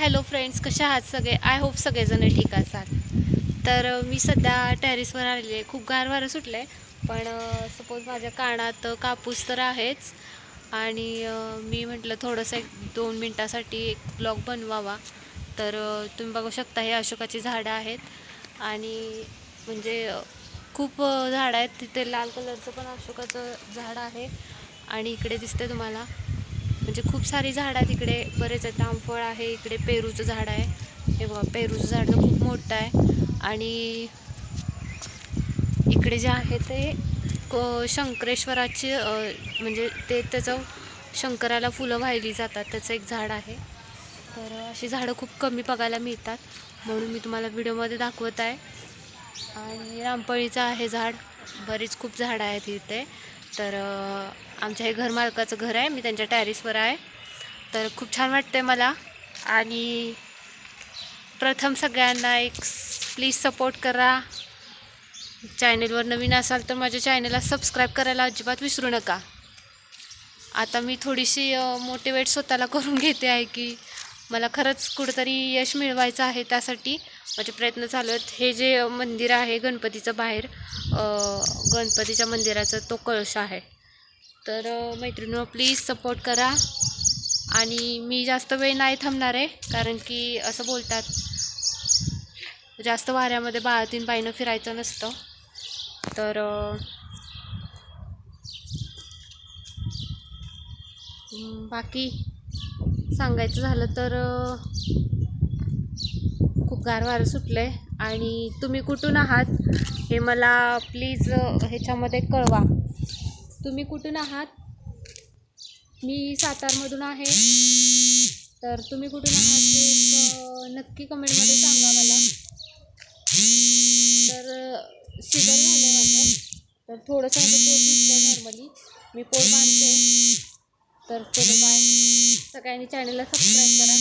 Hello friends कशा आहात सगळे? आय होप सगळेजण ठीक असाल. तर मी सध्या टॅरिसवर आलेली आहे. खूप गार वारं सुटलं आहे पण सपोज माझ्या कानात कापूस तर आहेच. आणि मी म्हटलं थोडंसं एक दोन मिनटासाठी एक ब्लॉग बनवावा. तर तुम्ही बघू शकता हे अशोकाची झाडं आहेत. आणि म्हणजे खूप झाडं आहेत. तिथे लाल कलरचं पण अशोकाचं झाड आहे. आणि इकडे दिसते तुम्हाला. म्हणजे खूप सारी झाडं आहेत इकडे. बरेच आहेत. आमफळ आहे इकडे पेरूचं झाड आहे. हे बघा पेरूचं झाड तर खूप मोठं आहे. आणि इकडे जे आहे ते क शंकरेश्वराचे म्हणजे ते त्याचं शंकराला फुलं वाहिली जातात. त्याचं एक झाड आहे. तर अशी झाडं खूप कमी बघायला मिळतात. म्हणून मी तुम्हाला व्हिडिओमध्ये दाखवत आहे. आणि रामपळीचं आहे झाड. बरीच खूप झाडं आहेत इथे. तर आमच्या हे घरमालकाचं घर आहे. मी त्यांच्या टॅरिसवर आहे. तर खूप छान वाटते मला. आणि प्रथम सगळ्यांना एक प्लीज सपोर्ट करा. चॅनेलवर नवीन असाल तर माझ्या चॅनेलला सबस्क्राईब करायला अजिबात विसरू नका. आता मी थोडीशी मोटिवेट स्वतःला करून घेते आहे की मला खरंच कुठंतरी यश मिळवायचं आहे त्यासाठी. माझे प्रयत्न चालू आहेत हे जे मंदिर आहे गणपतीचं बाहेर गणपतीच्या मंदिराचा तो कळश आहे. तर मैत्रिणीनं प्लीज सपोर्ट करा. आणि मी जास्त वेळ नाही थांबणार आहे कारण की असं बोलतात जास्त वाऱ्यामध्ये बाळातीन बाईनं फिरायचं नसतं. तर बाकी सांगायचं झालं तर खूप गार वारं सुटलं आहे आणि तुम्ही कुठून आहात हे मला प्लीज ह्याच्यामध्ये कळवा. तुम्ही कुठून आहात? मी सातारमधून आहे. तर तुम्ही कुठून आहात ते एक, नक्की कमेंटमध्ये सांगा मला. तर शिगर झालं माझं. तर थोडंसं माझं पोट दिसतं नॉर्मली मी पोट बांधते तर चलो बाय सगळ्यांनी चॅनलला सबस्क्राईब करा.